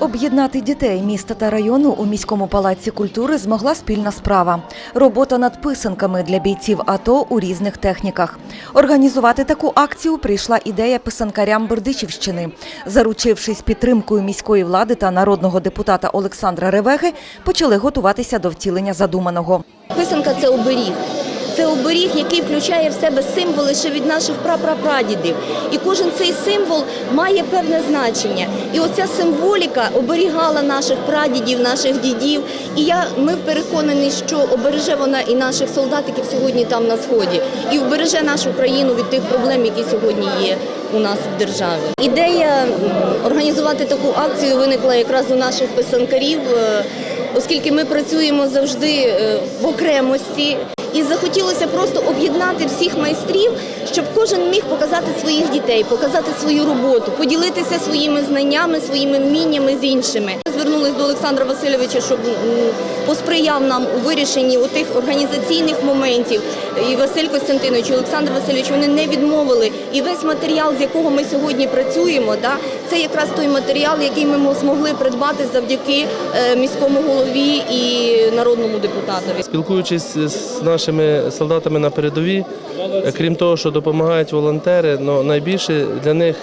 Об'єднати дітей міста та району у міському палаці культури змогла спільна справа. Робота над писанками для бійців АТО у різних техніках. Організувати таку акцію прийшла ідея писанкарям Бердичівщини. Заручившись підтримкою міської влади та народного депутата Олександра Ревеги, почали готуватися до втілення задуманого. Писанка це оберіг. Це оберіг, який включає в себе символи ще від наших прапрапрадідів. І кожен цей символ має певне значення. І оця символіка оберігала наших прадідів, наших дідів. І я, ми переконані, що обереже вона і наших солдатиків сьогодні там на сході, і вбереже нашу країну від тих проблем, які сьогодні є у нас в державі. Ідея організувати таку акцію виникла якраз у наших писанкарів, е, оскільки ми працюємо завжди е, в окремості. І захотілося просто об'єднати всіх майстрів, щоб кожен міг показати своїх дітей, показати свою роботу, поділитися своїми знаннями, своїми вміннями з іншими. Звернулись до Олександра Васильовича, щоб посприяв нам у вирішенні тих організаційних моментів. І Василь Костянтинович, і Олександр Васильович вони не відмовили. І весь матеріал, з якого ми сьогодні працюємо, да, це якраз той матеріал, який ми змогли придбати завдяки е, міському голові і народному депутатові. Спілкуючись з нашими солдатами на передовій, е, крім того, що допомагають волонтери, но найбільше для них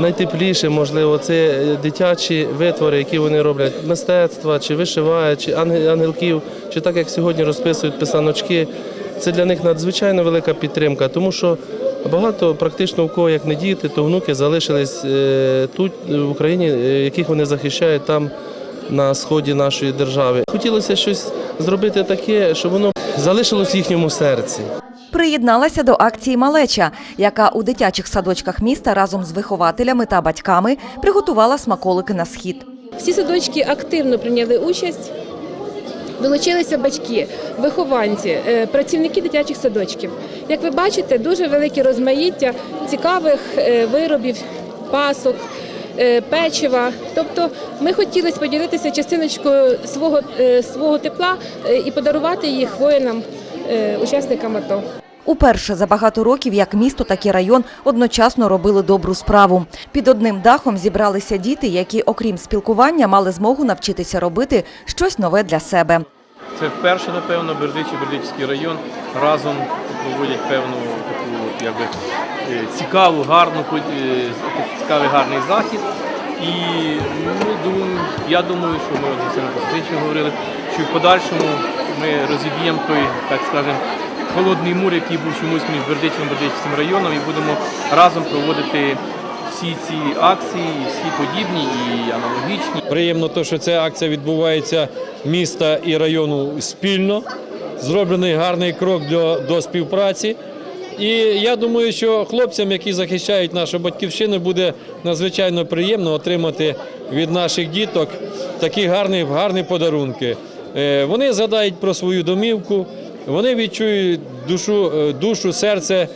найтепліше, можливо, це е, дитячі витвори, які вони роблять, мистецтва, чи вишивають, чи ангелків, чи так як сьогодні розписують писаночки. Це для них надзвичайно велика підтримка, тому що багато практично у кого як не діти, то внуки залишились е, тут в Україні, е, яких вони захищають там на сході нашої держави. Хотілося щось зробити таке, щоб воно залишилось в їхньому серці. Приєдналася до акції Малеча, яка у дитячих садочках міста разом з вихователями та батьками приготувала смаколики на схід. Всі садочки активно прийняли участь. Долучилися батьки, вихованці, е, працівники дитячих садочків. Як ви бачите, дуже велике розмаїття цікавих е, виробів, пасок, е, печива. Тобто ми хотіли поділитися частиночкою свого, свого тепла і подарувати їх воїнам, учасникам АТО. Уперше за багато років як місто, так і район одночасно робили добру справу. Під одним дахом зібралися діти, які, окрім спілкування, мали змогу навчитися робити щось нове для себе. Це вперше, напевно, Бердичі, Бердичівський район разом проводять певну таку якби, е, цікаву, гарну, е, цікавий гарний захід. І ми думаємо, я думаю, що ми це на говорили, що в подальшому ми розіб'ємо той, так скажемо, холодний мур, який був чомусь між Бердичем і Бердичівським районом, і будемо разом проводити всі ці акції, всі подібні і аналогічні. Приємно, те, що ця акція відбувається міста і району спільно. Зроблений гарний крок до, до співпраці. І я думаю, що хлопцям, які захищають нашу батьківщину, буде надзвичайно приємно отримати від наших діток такі гарні, гарні подарунки. Е, Вони згадають про свою домівку, вони відчують душу, е, душу, серце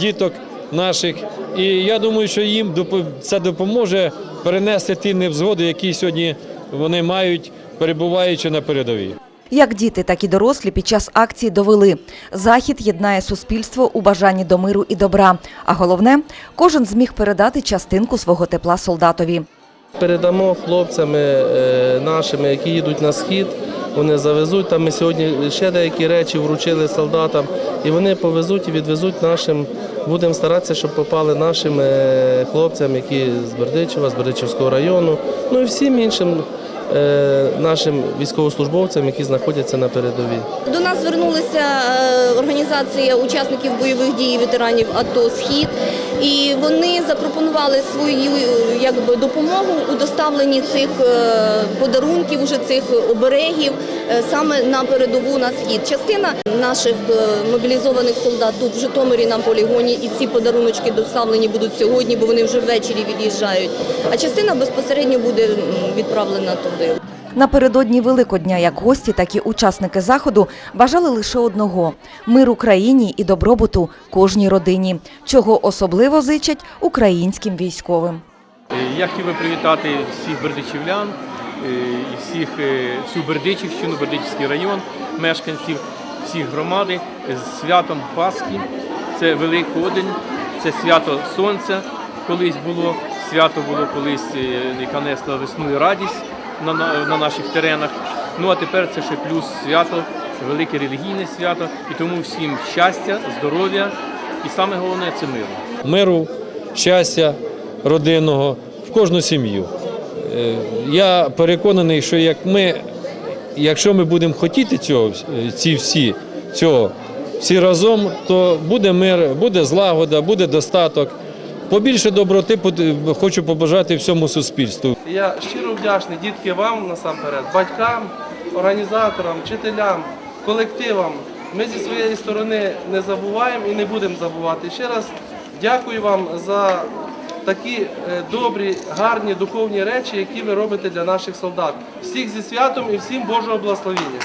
діток наших. І я думаю, що їм це допоможе перенести ті невзгоди, які сьогодні вони мають, перебуваючи на передовій. Як діти, так і дорослі під час акції довели. Захід єднає суспільство у бажанні до миру і добра. А головне, кожен зміг передати частинку свого тепла солдатові. Передамо хлопцями е, нашими, які їдуть на схід. Вони завезуть там. Ми сьогодні ще деякі речі вручили солдатам, і вони повезуть і відвезуть нашим. Будемо старатися, щоб попали нашим е, хлопцям, які з Бердичева, з Бердичівського району, ну і всім іншим е, нашим військовослужбовцям, які знаходяться на передовій. До нас звернулася е, організація учасників бойових дій ветеранів АТО Схід, і вони запропонували свою е, якби допомогу у доставленні цих е, подарунків, уже цих оберегів е, саме на передову на схід. Частина наших мобілізованих солдат тут в Житомирі на полігоні, і ці подаруночки доставлені будуть сьогодні, бо вони вже ввечері від'їжджають. А частина безпосередньо буде відправлена туди. Напередодні Великодня як гості, так і учасники заходу бажали лише одного миру країні і добробуту кожній родині, чого особливо зичать українським військовим. Е, Я хотів би привітати всіх бердичівлян, е, всіх, е, всю Бердичівщину, Бердичівський район, мешканців, всіх громади з святом Пасхи. Це Великодень, це свято Сонця колись було свято було колись, яка несла весну і радість на, на, на наших теренах. Ну а тепер це ще плюс свято, велике релігійне свято. І тому всім щастя, здоров'я і саме головне це миру. миру, щастя родинного в кожну сім'ю. Е, Я переконаний, що як ми, якщо ми будемо хотіти цього, е, ці всі цього всі разом, то буде мир, буде злагода, буде достаток. Побільше доброти хочу побажати всьому суспільству. Я щиро вдячний дітки вам насамперед, батькам, організаторам, вчителям, колективам. Ми зі своєї сторони не забуваємо і не будемо забувати. Ще раз дякую вам за такі е, добрі, гарні духовні речі, які ви робите для наших солдат. Всіх зі святом і всім Божого благословіння.